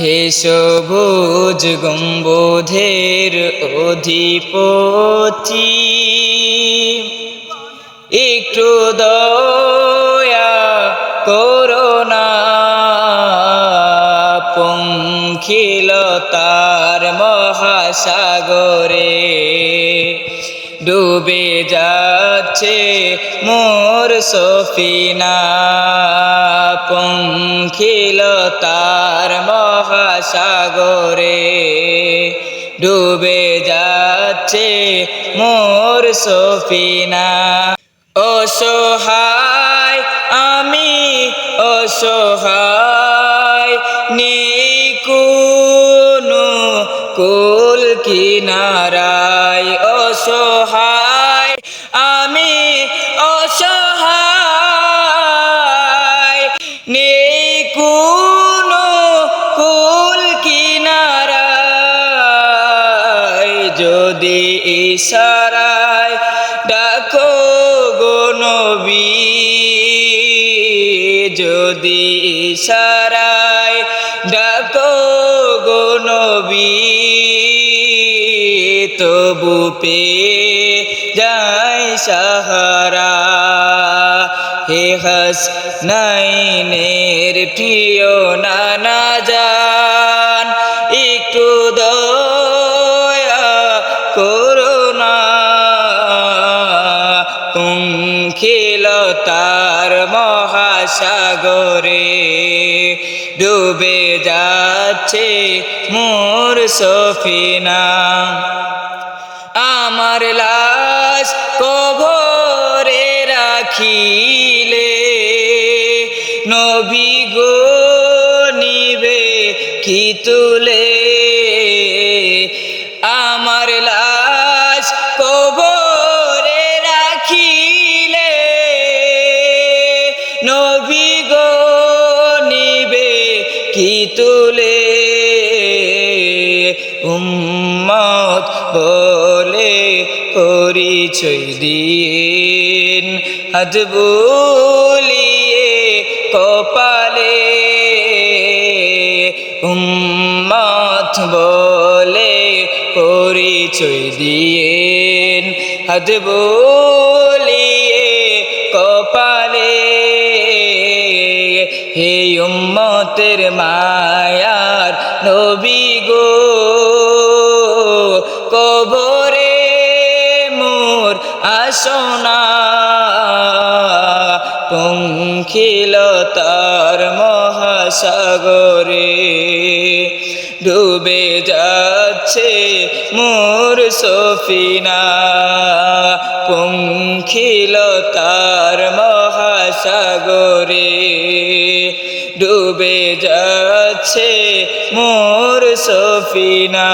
হে সবুজ গম্বোধের অধিপতি একটু দয়া করোনা পঙ্খিলতার মহাসাগরে ডুবে যাচ্ছে মোর সফিনা। পঙ্খিলতার মহাসাগরে ডুবে যাচ্ছে মোর সফিনা। অসহায় আমি অসহায় নিকুনু কুল কিনারায়। অসহায় যদি ইশারায় ডাকো গো যদি ইশারায় ডাকো গো তবু পে যাই সাহারা। হে হস নাইনের প্রিয় নানা জান কুঙ্খিলতার মহাসাগরে ডুবে যাচ্ছে মোর সফিনা। আমার লাশ কবরে রাখিলে নবী গো নিবে কি তুলে? আমার লাশ কি তুলে উম্মত বলে পরিচয় দিন। আজ বলিয়ে কপালে উম্মত বলে পরিচয় দিন। বলিয়ে হে উম্মতের মায়ার নবী গো, কবরে মোর আসনা, পঙ্খিলতার মহাসাগরে ডুবে যাচ্ছে মোর সফিনা, পঙ্খিলতার মহাসাগরে ডুবে যাচ্ছে মোর সফিনা।